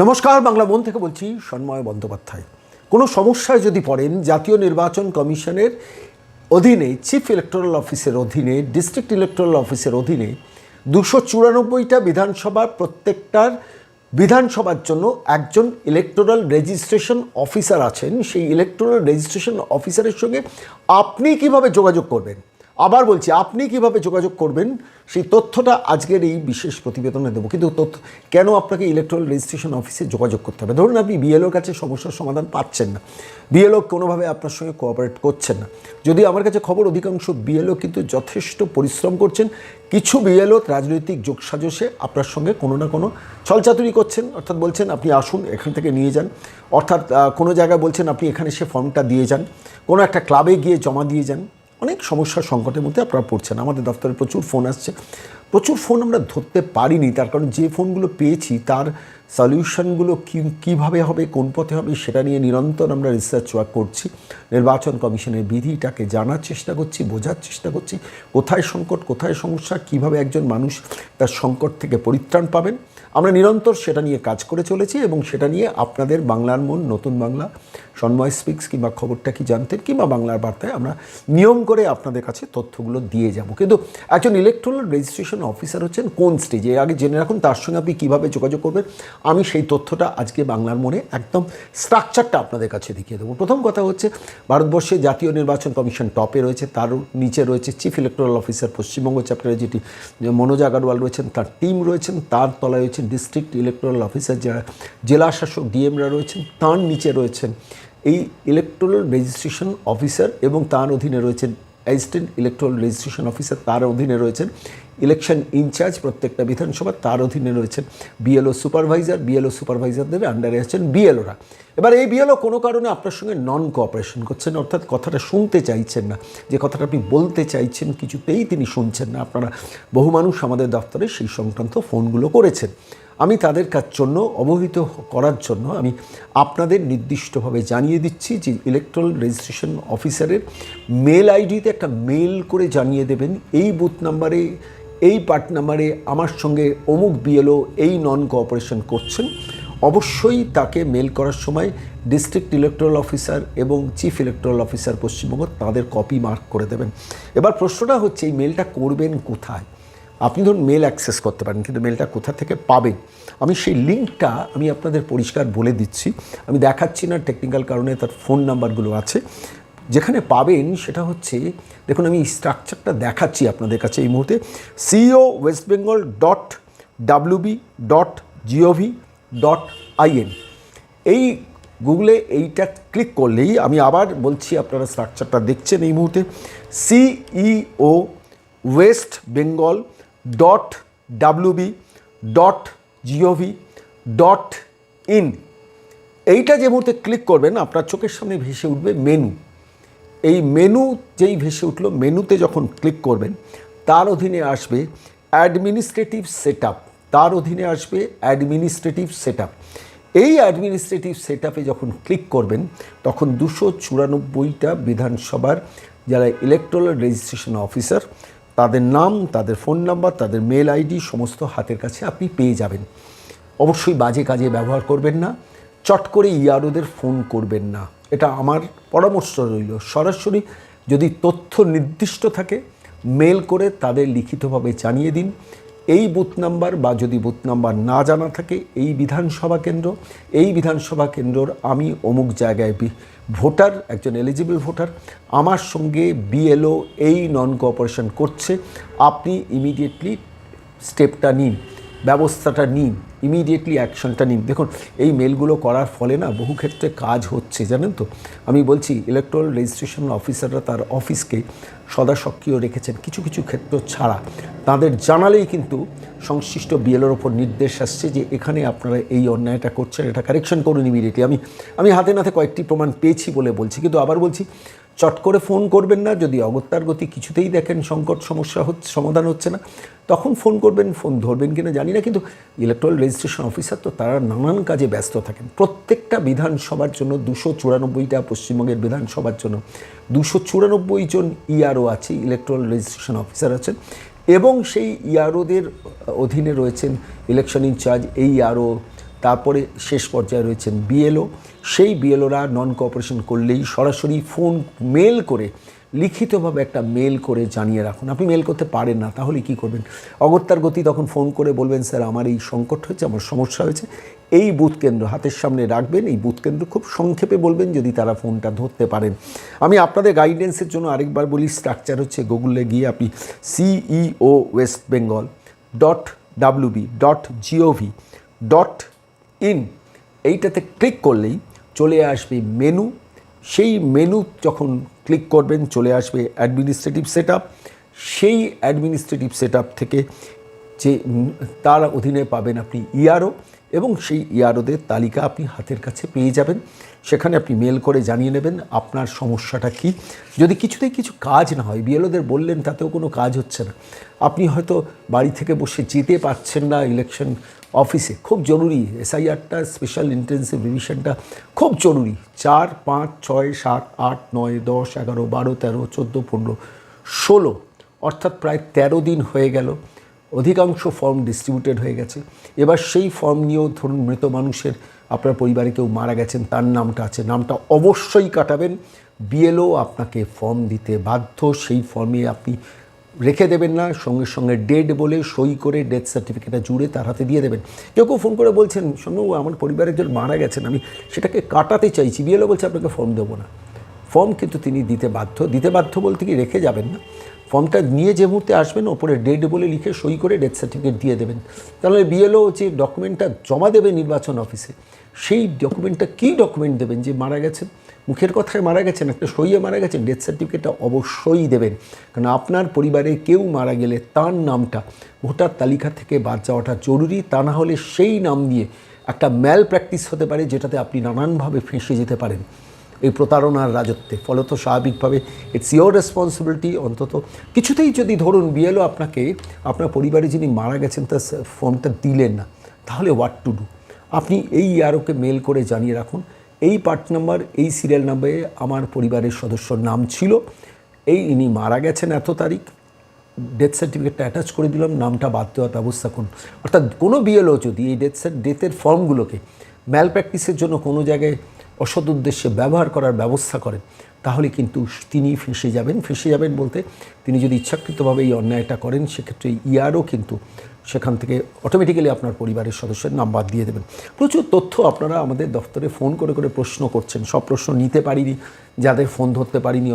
নমস্কার, বাংলা মন থেকে বলছি সন্ময় বন্দ্যোপাধ্যায়। কোনো সমস্যায় যদি পড়েন, জাতীয় নির্বাচন কমিশনের অধীনে চিফ ইলেকটোরাল অফিসের অধীনে ডিস্ট্রিক্ট ইলেকটোরাল অফিসের অধীনে, দুশো চুরানব্বইটা বিধানসভার প্রত্যেকটার বিধানসভার জন্য একজন ইলেকটোরাল রেজিস্ট্রেশন অফিসার আছেন। সেই ইলেকটোরাল রেজিস্ট্রেশন অফিসারের সঙ্গে আপনি কীভাবে যোগাযোগ করবেন? আবার বলছি, আপনি কীভাবে যোগাযোগ করবেন? সেই তথ্যটা আজকের এই বিশেষ প্রতিবেদনে দেবো। কিন্তু তথ্য, কেন আপনাকে ইলেকট্রাল রেজিস্ট্রেশন অফিসে যোগাযোগ করতে হবে? ধরুন আপনি বিএলওর কাছে সমস্যার সমাধান পাচ্ছেন না। বিএলও কোনোভাবে আপনার সঙ্গে কোঅপারেট করছেন না। যদি আমার কাছে খবর, অধিকাংশ বিএলও কিন্তু যথেষ্ট পরিশ্রম করছেন। কিছু বিএলও রাজনৈতিক যোগসাজসে আপনার সঙ্গে কোনো না কোনো ছলচাতুরি করছেন। অর্থাৎ বলছেন, আপনি আসুন, এখান থেকে নিয়ে যান। অর্থাৎ কোনো জায়গায় বলছেন, আপনি এখানে সে ফর্মটা দিয়ে যান। কোনো একটা ক্লাবে গিয়ে জমা দিয়ে যান। অনেক সমস্যার সংকটের মধ্যে আপনারা পড়ছেন। আমাদের দপ্তরে প্রচুর ফোন আসছে। প্রচুর ফোন আমরা ধরতে পারিনি, তার কারণ যে ফোনগুলো পেয়েছি, তার সলিউশনগুলো কী, কীভাবে হবে, কোন পথে হবে, সেটা নিয়ে নিরন্তর আমরা রিসার্চ ওয়ার্ক করছি। নির্বাচন কমিশনের বিধিটাকে জানার চেষ্টা করছি, বোঝার চেষ্টা করছি, কোথায় সংকট, কোথায় সমস্যা, কীভাবে একজন মানুষ তার সংকট থেকে পরিত্রাণ পাবেন। আমরা নিরন্তর সেটা নিয়ে কাজ করে চলেছি এবং সেটা নিয়ে আপনাদের বাংলার মন, নতুন বাংলা, সন্ময় স্পিক্স কিংবা খবরটা কি জানতেন, কিংবা বাংলার বার্তায় আমরা নিয়ম করে আপনাদের কাছে তথ্যগুলো দিয়ে যাব। কিন্তু একজন ইলেকট্রাল রেজিস্ট্রেশন অফিসার হচ্ছেন, কোন স্টেজে আগে জেনে রাখুন, তার সঙ্গে আপনি কীভাবে যোগাযোগ করবেন। আমি সেই তথ্যটা আজকে বাংলার মনে একদম স্ট্রাকচারটা আপনাদের কাছে দেখিয়ে দেবো। প্রথম কথা হচ্ছে, ভারতবর্ষে জাতীয় নির্বাচন কমিশন টপে রয়েছে, তার নিচে রয়েছে চিফ ইলেকট্রাল অফিসার পশ্চিমবঙ্গ চ্যাপ্টারে যেটি মনোজ আগারওয়াল রয়েছেন, তার টিম রয়েছেন, তার তলায় রয়েছেন ডিস্ট্রিক্ট ইলেকট্রাল অফিসার যারা জেলা শাসক ডিএমরা রয়েছেন, তার নিচে রয়েছেন এই ইলেকট্রাল রেজিস্ট্রেশন অফিসার এবং তার অধীনে রয়েছেন অ্যাসিস্ট্যান্ট ইলেকট্রাল রেজিস্ট্রেশন অফিসার তার অধীনে রয়েছেন ইলেকশন ইনচার্জ প্রত্যেকটা বিধানসভা তার অধীনে রয়েছেন বিএলও সুপারভাইজার, বিএলও সুপারভাইজারদের আন্ডারে আছেন বিএলওরা। এবার এই বিএলও কোনো কারণে আপনার সঙ্গে নন কোঅপারেশন করছেন, অর্থাৎ কথাটা শুনতে চাইছেন না। যে কথাটা আপনি বলতে চাইছেন, কিছুতেই তিনি শুনছেন না। আপনারা বহু মানুষ আমাদের দপ্তরে সেই সংক্রান্ত ফোনগুলো করেছেন। আমি তাদের কাজ জন্য, অবহিত করার জন্য আমি আপনাদের নির্দিষ্টভাবে জানিয়ে দিচ্ছি যে ইলেকট্রাল রেজিস্ট্রেশন অফিসারের মেল আইডিতে একটা মেল করে জানিয়ে দেবেন। এই বুথ নাম্বারে এই পার্ট নাম্বারে আমার সঙ্গে অমুক বিএলও এই নন কোঅপারেশন করছেন, অবশ্যই তাকে মেল করার সময় ডিস্ট্রিক্ট ইলেকট্রাল অফিসার এবং চিফ ইলেকট্রাল অফিসার পশ্চিমবঙ্গ তাদের কপি মার্ক করে দেবেন। এবার প্রশ্নটা হচ্ছে, এই মেলটা করবেন কোথায়? আপনি ধরুন মেল অ্যাক্সেস করতে পারেন, কিন্তু মেলটা কোথা থেকে পাবেন? আমি সেই লিঙ্কটা আমি আপনাদের পরিষ্কার বলে দিচ্ছি। আমি দেখাচ্ছি না টেকনিক্যাল কারণে তার ফোন নাম্বারগুলো আছে। যেখানে পাবেন সেটা হচ্ছে, দেখুন আমি স্ট্রাকচারটা দেখাচ্ছি আপনাদের কাছে এই মুহূর্তে CEO West Bengal dot W B dot G O V dot I N এই গুগলে এইটা ক্লিক করলেই আমি আবার বলছি আপনারা স্ট্রাকচারটা দেখছেন এই মুহূর্তে CEO West Bengal dot W B dot G O V dot in এইটা যে মুহূর্তে ক্লিক করবেন, আপনার চোখের সামনে ভেসে উঠবে মেনু এই মেনু যেই ভেসে উঠল মেনুতে যখন ক্লিক করবেন, তার অধীনে আসবে অ্যাডমিনিস্ট্রেটিভ সেট তার অধীনে আসবে অ্যাডমিনিস্ট্রেটিভ সেট এই অ্যাডমিনিস্ট্রেটিভ সেট যখন ক্লিক করবেন, তখন দুশো চুরানব্বইটা বিধানসভার যারা ইলেকট্রাল রেজিস্ট্রেশন অফিসার তাদের নাম, তাদের ফোন নাম্বার তাদের মেল আইডি সমস্ত হাতের কাছে আপনি পেয়ে যাবেন। অবশ্যই বাজে কাজে ব্যবহার করবেন না, চট করে ইয়ারোদের ফোন করবেন না। এটা আমার পরামর্শ রইল। সরাসরি যদি তথ্য নির্দিষ্ট থাকে মেল করে তাদের লিখিতভাবে জানিয়ে দিন। এই বুথ নাম্বার বা যদি বুথ নাম্বার না জানা থাকে, এই বিধানসভা কেন্দ্র, এই বিধানসভা কেন্দ্রর আমি অমুক জায়গায় ভোটার, একজন এলিজিবল ভোটার, আমার সঙ্গে বিএলও এই নন কোঅপারেশন করছে, আপনি ইমিডিয়েটলি স্টেপটা নিন। ব্যবস্থাটা নিন ইমিডিয়েটলি অ্যাকশনটা নিন। দেখুন, এই মেলগুলো করার ফলে না বহু ক্ষেত্রে কাজ হচ্ছে, জানেন তো? আমি বলছি ইলেকট্রাল রেজিস্ট্রেশন অফিসাররা তার অফিসকে সদা সক্রিয় রেখেছেন কিছু কিছু ক্ষেত্র ছাড়া। তাদের জানালেই কিন্তু সংশ্লিষ্ট বিএলের ওপর নির্দেশ আসছে যে এখানে আপনারা এই অন্যায়টা করছেন, এটা কারেকশন করুন ইমিডিয়েটলি আমি আমি হাতে নাতে কয়েকটি প্রমাণ পেয়েছি বলে বলছি, কিন্তু আবার বলছি চট করে ফোন করবেন না, যদি অগত্যার গতি কিছুতেই দেখেন সংকট সমস্যা হচ্ছে, সমাধান হচ্ছে না, তখন ফোন করবেন, ফোন ধরবেন কিনা জানি না, কিন্তু ইলেকট্রাল রেজিস্ট্রেশন অফিসার তো তারা নানান কাজে ব্যস্ত থাকেন। প্রত্যেকটা বিধানসভার জন্য দুশো চুরানব্বইটা পশ্চিমবঙ্গের বিধানসভার জন্য দুশো চুরানব্বই জন ইআরও আছে ইলেকট্রাল রেজিস্ট্রেশন অফিসার আছেন, এবং সেই ইআরওদের অধীনে রয়েছেন ইলেকশন ইনচার্জ এই আরও তারপরে শেষ পর্যায়ে রয়েছেন বিএলও। সেই বিএলওরা নন কোঅপারেশন করলেই সরাসরি ফোন মেল করে লিখিতভাবে একটা মেল করে জানিয়ে রাখুন। আপনি মেল করতে পারেন না, তাহলে কি করবেন? অগত্যার গতি তখন ফোন করে বলবেন, স্যার, আমার এই সংকট হয়েছে, আমার সমস্যা হয়েছে। এই বুথ কেন্দ্র হাতের সামনে রাখবেন, এই বুথ কেন্দ্র খুব সংক্ষেপে বলবেন, যদি তারা ফোনটা ধরতে পারেন। আমি আপনাদের গাইডেন্সের জন্য আরেকবার বলি স্ট্রাকচার হচ্ছে গুগলে গিয়ে আপনি CEO West Bengal dot W B dot G O V dot in, এইটাতে ক্লিক করলেই চলে আসবে মেনু। সেই মেনু যখন ক্লিক করবেন, চলে আসবে অ্যাডমিনিস্ট্রেটিভ সেট সেই অ্যাডমিনিস্ট্রেটিভ সেট থেকে যে তার অধীনে পাবেন আপনি ইআরও এবং সেই ইআরওদের তালিকা আপনি হাতের কাছে পেয়ে যাবেন। সেখানে আপনি মেল করে জানিয়ে নেবেন আপনার সমস্যাটা কি। যদি কিছুতেই কিছু কাজ না হয়, বিএলওদের বললেন তাতেও কোনো কাজ হচ্ছে না। আপনি হয়তো বাড়ি থেকে বসে যেতে পারছেন না, ইলেকশন অফিসে। খুব জরুরি, এসআইআরটা স্পেশাল ইন্টেন্সিভ রিভিশনটা খুব জরুরি। চার, পাঁচ, ছয়, সাত, আট, নয়, দশ, এগারো, বারো, তেরো, চোদ্দ, পনেরো, ষোলো, অর্থাৎ প্রায় তেরো দিন হয়ে গেল। অধিকাংশ ফর্ম ডিস্ট্রিবিউটেড হয়ে গেছে। এবার সেই ফর্ম নিয়েও ধরুন মৃত মানুষের আপনার পরিবারে কেউ মারা গেছেন, তার নামটা আছে। নামটা অবশ্যই কাটাবেন। বিএলও আপনাকে ফর্ম দিতে বাধ্য। সেই ফর্মে আপনি রেখে দেবেন না, সঙ্গে সঙ্গে ডেট বলে সই করে ডেথ সার্টিফিকেটটা জুড়ে তার হাতে দিয়ে দেবেন। কেউ কেউ ফোন করে বলছেন সঙ্গে আমার পরিবারের একজন মারা গেছেন, আমি সেটাকে কাটাতে চাইছি বিএলও বলছে আপনাকে ফর্ম দেবো না। ফর্ম কিন্তু তিনি দিতে বাধ্য দিতে বাধ্য বলতে কি রেখে যাবেন না। ফর্মটা নিয়ে যে মুহূর্তে আসবেন, ওপরে ডেট বলে লিখে সই করে ডেথ সার্টিফিকেট দিয়ে দেবেন। তাহলে বিএলও যে ডকুমেন্টটা জমা দেবে নির্বাচন অফিসে সেই ডকুমেন্টটা কী ডকুমেন্ট দেবেন যে মারা গেছেন? মুখের কথায় মারা গেছেন, একটা সইয়ে মারা গেছেন ডেথ সার্টিফিকেটটা অবশ্যই দেবেন। কারণ আপনার পরিবারে কেউ মারা গেলে তার নামটা ভোটার তালিকা থেকে বাদ যাওয়াটা জরুরি। তা না হলে সেই নাম দিয়ে একটা ম্যাল প্র্যাকটিস হতে পারে, যেটাতে আপনি নানানভাবে ফেঁসে যেতে পারেন। এই প্রতারণার রাজত্বে। ফলত স্বাভাবিকভাবে ইটস ইয়োর রেসপন্সিবিলিটি অন্তত। কিছুতেই যদি ধরুন বিএলও আপনাকে, আপনার পরিবারে যিনি মারা গেছেন, তার ফর্মটা দিলেন না, তাহলে হোয়াট টু ডু আপনি এই ইয়ারোকে মেল করে জানিয়ে রাখুন। এই পার্ট নাম্বার এই সিরিয়াল নাম্বারে আমার পরিবারের সদস্যর নাম ছিল। এই ইনি মারা গেছেন এত তারিখ। ডেথ সার্টিফিকেটটা অ্যাটাচ করে দিলাম, নামটা বাদ দেওয়ার ব্যবস্থা করুন। অর্থাৎ কোনো বিএলও যদি এই ডেথ সার্ট ডেথের ফর্মগুলোকে ম্যাল প্র্যাকটিসের জন্য কোনো জায়গায় অসৎ উদ্দেশ্যে ব্যবহার করার ব্যবস্থা করেন, তাহলে কিন্তু তিনি ফেঁসে যাবেন। ফেঁসে যাবেন বলতে তিনি যদি ইচ্ছাকৃতভাবে এই অন্যায়টা করেন, সেক্ষেত্রে ইয়ারও কিন্তু সেখান থেকে অটোমেটিক্যালি আপনার পরিবারের সদস্যের নাম বাদ দিয়ে দেবেন। প্রচুর তথ্য আপনারা আমাদের দফতরে ফোন করে করে প্রশ্ন করছেন। সব প্রশ্ন নিতে পারিনি। যাদের ফোন ধরতে পারিনি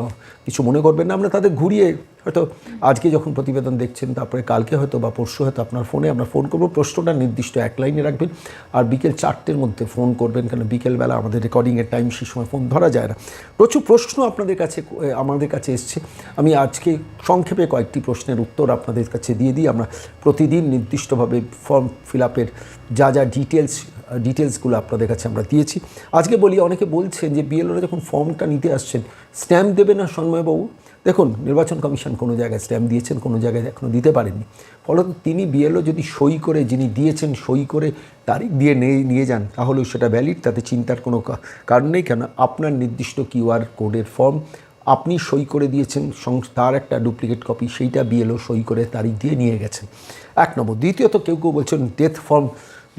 কিছু মনে করবেন না, আমরা তাদের ঘুরিয়ে হয়তো আজকে যখন প্রতিবেদন দেখছেন, তারপরে কালকে হয়তো বা পরশু হয়তো আপনার ফোনে আমরা ফোন করব। প্রশ্নটা নির্দিষ্ট এক লাইনে রাখবেন আর বিকেল চারটের মধ্যে ফোন করবেন কারণ বিকেলবেলা আমাদের রেকর্ডিংয়ের টাইম সেই সময় ফোন ধরা যায় না। প্রচুর প্রশ্ন আপনাদের কাছে আমাদের কাছে এসছে। আমি আজকে সংক্ষেপে কয়েকটি প্রশ্নের উত্তর আপনাদের কাছে দিয়ে দিই। আমরা প্রতিদিন নির্দিষ্টভাবে ফর্ম ফিল আপের যা যা ডিটেলস ডিটেলসগুলো আপনাদের কাছে আমরা দিয়েছি। আজকে বলি, অনেকে বলছেন যে বিএলওরা যখন ফর্মটা নিতে আসছেন স্ট্যাম্প দেবে না সন্ময়বাবু? দেখুন, নির্বাচন কমিশন কোনো জায়গায় স্ট্যাম্প দিয়েছেন, কোনো জায়গায় এখনও দিতে পারেননি। ফলত তিনি বিএলও যদি সই করে, যিনি দিয়েছেন সই করে তারিখ দিয়ে নিয়ে নিয়ে যান তাহলেও সেটা ভ্যালিড তাতে চিন্তার কোনো কারণ নেই। কেন আপনার নির্দিষ্ট কিউআর কোডের ফর্ম আপনি সই করে দিয়েছেন তার একটা ডুপ্লিকেট কপি সেইটা বিএলও সই করে তারিখ দিয়ে নিয়ে গেছেন। এক নম্বর। দ্বিতীয়ত কেউ কেউ বলছেন ডেথ ফর্ম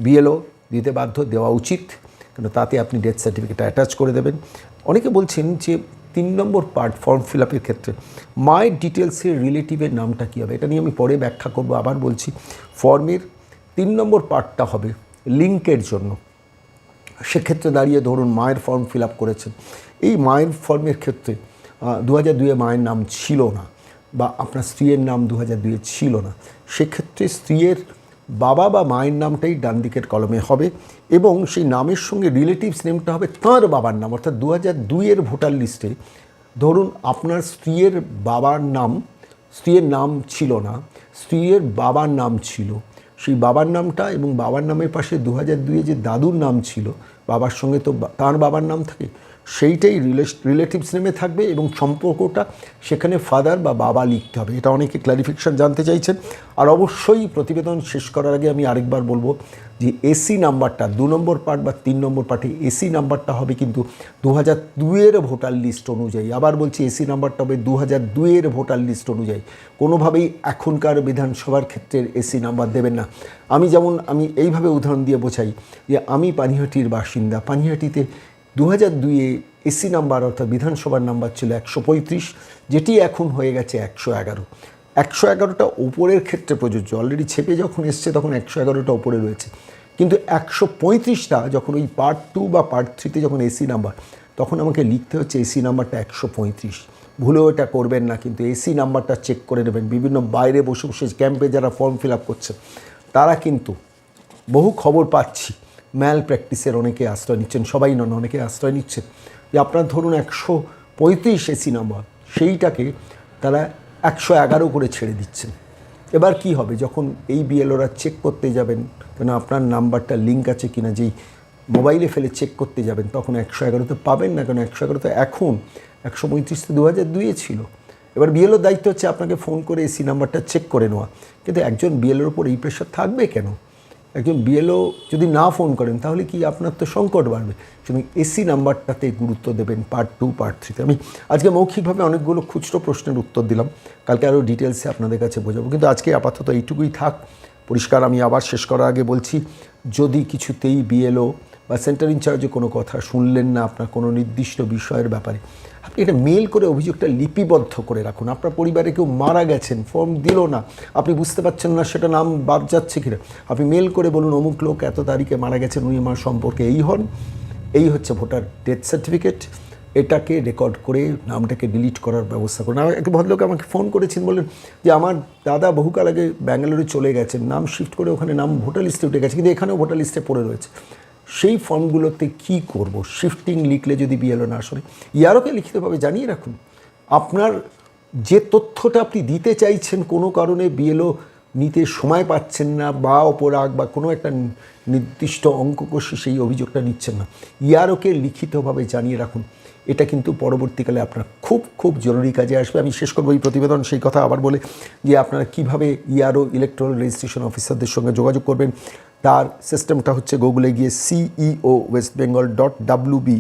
বিএলও দিতে বাধ্য, দেওয়া উচিত। কেন তাতে আপনি ডেথ সার্টিফিকেট অ্যাটাচ করে দেবেন। অনেকে বলছেন যে তিন নম্বর পার্ট ফর্ম ফিল আপের ক্ষেত্রে মায়ের ডিটেলসের রিলেটিভের নামটা কী হবে? এটা নিয়ে আমি পরে ব্যাখ্যা করব, আবার বলছি। ফর্মের তিন নম্বর পার্টটা হবে লিঙ্কের জন্য। সেক্ষেত্রে দাঁড়িয়ে ধরুন মায়ের ফর্ম ফিল আপ করেছেন। এই মায়ের ফর্মের ক্ষেত্রে দু হাজার দুয়ে মায়ের নাম ছিল না, বা আপনার স্ত্রীর নাম দু হাজার দুয়ে ছিল না। সেক্ষেত্রে স্ত্রীর বাবা বা মায়ের নামটাই ডান দিকের কলমে হবে এবং সেই নামের সঙ্গে রিলেটিভস নেমটা হবে তাঁর বাবার নাম। অর্থাৎ দু হাজার দুইয়ের ভোটার লিস্টে ধরুন আপনার স্ত্রীর বাবার নাম, স্ত্রীর নাম ছিল না, স্ত্রীর বাবার নাম ছিল। সেই বাবার নামটা এবং বাবার নামের পাশে দু হাজার দুইয়ে যে দাদুর নাম ছিল, বাবার সঙ্গে তো তার বাবার নাম থাকে? সেইটাই রিলেটিভস নেমে থাকবে এবং সম্পর্কটা সেখানে ফাদার বা বাবা লিখতে হবে। এটা অনেকে ক্লারিফিকেশন জানতে চাইছেন। আর অবশ্যই প্রতিবেদন শেষ করার আগে আমি আরেকবার বলব যে এসি নাম্বারটা, দু নম্বর পার্ট বা তিন নম্বর পার্টে এসি নাম্বারটা হবে কিন্তু দু হাজার দুয়ের ভোটার লিস্ট অনুযায়ী। আবার বলছি এসি নাম্বারটা হবে দু হাজার দুইয়ের ভোটার লিস্ট অনুযায়ী। কোনোভাবেই এখনকার বিধানসভার ক্ষেত্রে এসি নাম্বার দেবেন না। আমি যেমন, আমি এইভাবে উদাহরণ দিয়ে বোঝাই যে আমি পানিহাটির বাসিন্দা। পানিহাটিতে দু হাজার এসি নাম্বার অর্থাৎ বিধানসভার নাম্বার ছিল একশো পঁয়ত্রিশ, যেটি এখন হয়ে গেছে একশো এগারো। একশো এগারোটা ওপরের ক্ষেত্রে প্রযোজ্য। অলরেডি ছেপে যখন এসছে, তখন একশো এগারোটা ওপরে রয়েছে। কিন্তু একশো পঁয়ত্রিশটা যখন ওই পার্ট টু বা পার্ট থ্রিতে যখন এসি নাম্বার, তখন আমাকে লিখতে হচ্ছে এসি নাম্বারটা একশো পঁয়ত্রিশ। ভুলেও এটা করবেন না, কিন্তু এসি নাম্বারটা চেক করে নেবেন। বিভিন্ন বাইরে বসে বসে ক্যাম্পে যারা ফর্ম ফিল আপ করছে, তারা কিন্তু বহু খবর পাচ্ছি। ম্যাল প্র্যাকটিসের অনেকে আশ্রয় নিচ্ছেন, সবাই নন, অনেকে আশ্রয় নিচ্ছেন যে আপনার ধরুন একশো পঁয়ত্রিশ এসি নাম্বার সেইটাকে তারা একশো এগারো করে ছেড়ে দিচ্ছেন। এবার কি হবে? যখন এই বিএলওরা চেক করতে যাবেন, কেন আপনার নাম্বারটা লিঙ্ক আছে কিনা, যেই মোবাইলে ফেলে চেক করতে যাবেন, তখন একশো এগারোতে পাবেন না, কেন একশো এগারোতে এখন, একশো পঁয়ত্রিশ তো দু হাজার দুইয়ে ছিল। এবার বিএলওর দায়িত্ব হচ্ছে আপনাকে ফোন করে এসি নাম্বারটা চেক করে নেওয়া। কিন্তু একজন বিএলওর উপর এই প্রেশার থাকবে কেন? একজন বিএলও যদি না ফোন করেন, তাহলে কি আপনার তো সংকট বাড়বে? সুতরাং এসি নাম্বারটাতে গুরুত্ব দেবেন পার্ট টু পার্ট থ্রিতে আমি আজকে মৌখিকভাবে অনেকগুলো খুচরো প্রশ্নের উত্তর দিলাম। কালকে আরও ডিটেলসে আপনাদের কাছে বোঝাবো। কিন্তু আজকে আপাতত এইটুকুই থাক। পরিষ্কার, আমি আবার শেষ করার আগে বলছি, যদি কিছুতেই বিএলও বা সেন্টার ইনচার্জে কোনো কথা শুনলেন না আপনার কোনো নির্দিষ্ট বিষয়ের ব্যাপারে আপনি এটা মেল করে অভিযোগটা লিপিবদ্ধ করে রাখুন। আপনার পরিবারে কেউ মারা গেছেন ফর্ম দিল না, আপনি বুঝতে পারছেন না সেটা নাম বাদ যাচ্ছে কিনা। আপনি মেল করে বলুন, অমুক লোক এত তারিখে মারা গেছেন, উনি আমার সম্পর্কে এই হন। এই হচ্ছে ভোটার ডেথ সার্টিফিকেট এটাকে রেকর্ড করে নামটাকে ডিলিট করার ব্যবস্থা করুন। আর এক ভদ্রলোক আমাকে ফোন করেছেন, বললেন যে, আমার দাদা বহুকাল আগে ব্যাঙ্গালোরে চলে গেছেন, নাম শিফট করে ওখানে নাম ভোটার লিস্টে উঠে গেছে, কিন্তু এখানেও ভোটার লিস্টে পড়ে রয়েছে। সেই ফর্মগুলোতে কি করব? শিফটিং লিখলে যদি বিএলও না আসলে ইয়ারোকে লিখিতভাবে জানিয়ে রাখুন, আপনার যে তথ্যটা আপনি দিতে চাইছেন কোনো কারণে বিএলও নিতে সময় পাচ্ছেন না বা অপরাগ বা কোনো একটা নির্দিষ্ট অঙ্ক কষে সেই অভিযোগটা নিচ্ছেন না। ইয়ারোকে লিখিতভাবে জানিয়ে রাখুন। এটা কিন্তু পরবর্তীকালে আপনার খুব খুব জরুরি কাজে আসবে। আমি শেষ করব এই প্রতিবেদন, সেই কথা আবার বলে যে আপনারা কীভাবে ইয়ারও ইলেকট্রাল রেজিস্ট্রেশন অফিসারদের সঙ্গে যোগাযোগ করবেন। তার সিস্টেমটা হচ্ছে গুগলে গিয়ে CEO West Bengal dot W B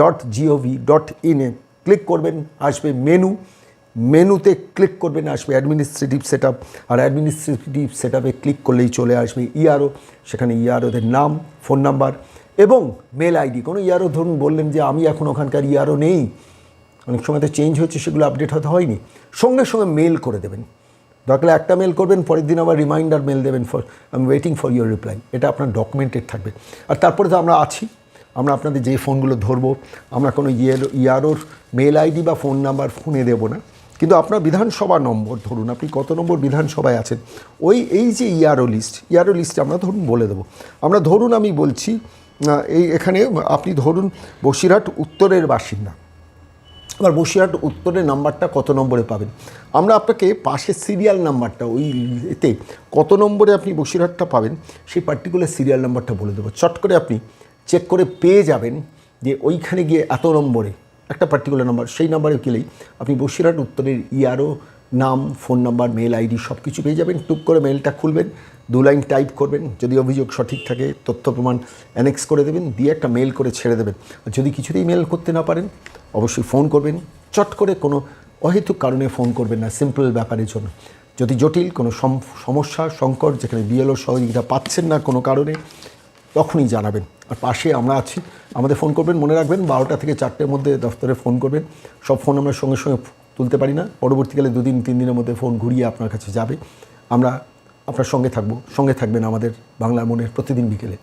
dot G O V dot ইনে ক্লিক করবেন, আসবে মেনু মেনুতে ক্লিক করবেন, আসবে অ্যাডমিনিস্ট্রেটিভ সেট আর অ্যাডমিনিস্ট্রেটিভ সেট ক্লিক করলেই চলে আসবে ইআরও সেখানে ইআরওদের নাম ফোন নাম্বার এবং মেল আইডি কোনো ইয়ারও ধরুন, বললেন যে আমি এখন ওখানকার ইয়ারও নেই। অনেক সময় তো চেঞ্জ হয়েছে, সেগুলো আপডেট হতে হয়নি। সঙ্গে সঙ্গে মেল করে দেবেন। দরকার একটা মেল করবেন, পরের দিন আবার রিমাইন্ডার মেল দেবেন for I am waiting for your reply এটা আপনার ডকুমেন্টেড থাকবে। আর তারপরে তো আমরা আছি। আমরা আপনাদের যে ফোনগুলো ধরবো, আমরা কোনো ইয়ের ইয়ারোর মেল আইডি বা ফোন নাম্বার ফোনে দেবো না। কিন্তু আপনার বিধানসভা নম্বর ধরুন, আপনি কত নম্বর বিধানসভায় আছেন, ওই, এই যে ইয়ারো লিস্ট ইয়ারো লিস্টে আমরা ধরুন বলে দেবো। আমরা ধরুন আমি বলছি এই এখানে আপনি ধরুন বসিরহাট উত্তরের বাসিন্দা। এবার বসিরহাট উত্তরের নাম্বারটা কত নম্বরে পাবেন? আমরা আপনাকে পাশের সিরিয়াল নাম্বারটা, ওই এতে কত নম্বরে আপনি বসিরহাটটা পাবেন, সেই পার্টিকুলার সিরিয়াল নাম্বারটা বলে দেবো। চট করে আপনি চেক করে পেয়ে যাবেন যে ওইখানে গিয়ে এত নম্বরে একটা পার্টিকুলার নাম্বার সেই নাম্বারে গেলেই আপনি বসিরহাট উত্তরের ইয়ারও নাম, ফোন নাম্বার মেল আইডি সব কিছু পেয়ে যাবেন। টুক করে মেলটা খুলবেন, দু লাইন টাইপ করবেন। যদি অভিযোগ সঠিক থাকে, তথ্য, প্রমাণ অ্যানেক্স করে দেবেন, দিয়ে একটা মেল করে ছেড়ে দেবেন। আর যদি কিছুতেই মেল করতে না পারেন, অবশ্যই ফোন করবেন। চট করে কোনো অহেতুক কারণে ফোন করবেন না সিম্পল ব্যাপারের জন্য। যদি জটিল, কোনো সম- সমস্যা, সংকট, যেখানে বিএলও সহযোগিতা পাচ্ছেন না কোনো কারণে, তখনই জানাবেন। আর পাশে আমরা আছি, আমাদের ফোন করবেন, মনে রাখবেন, বারোটা থেকে চারটের মধ্যে দফতরে ফোন করবেন। সব ফোন আমরা সঙ্গে সঙ্গে তুলতে পারি না। পরবর্তীকালে দুদিন, তিন দিনের মধ্যে ফোন ঘুরিয়ে আপনার কাছে যাবে। আমরা আপনার সঙ্গে থাকব। সঙ্গে থাকবেন আমাদের বাংলার মনের প্রতিদিন বিকেলে।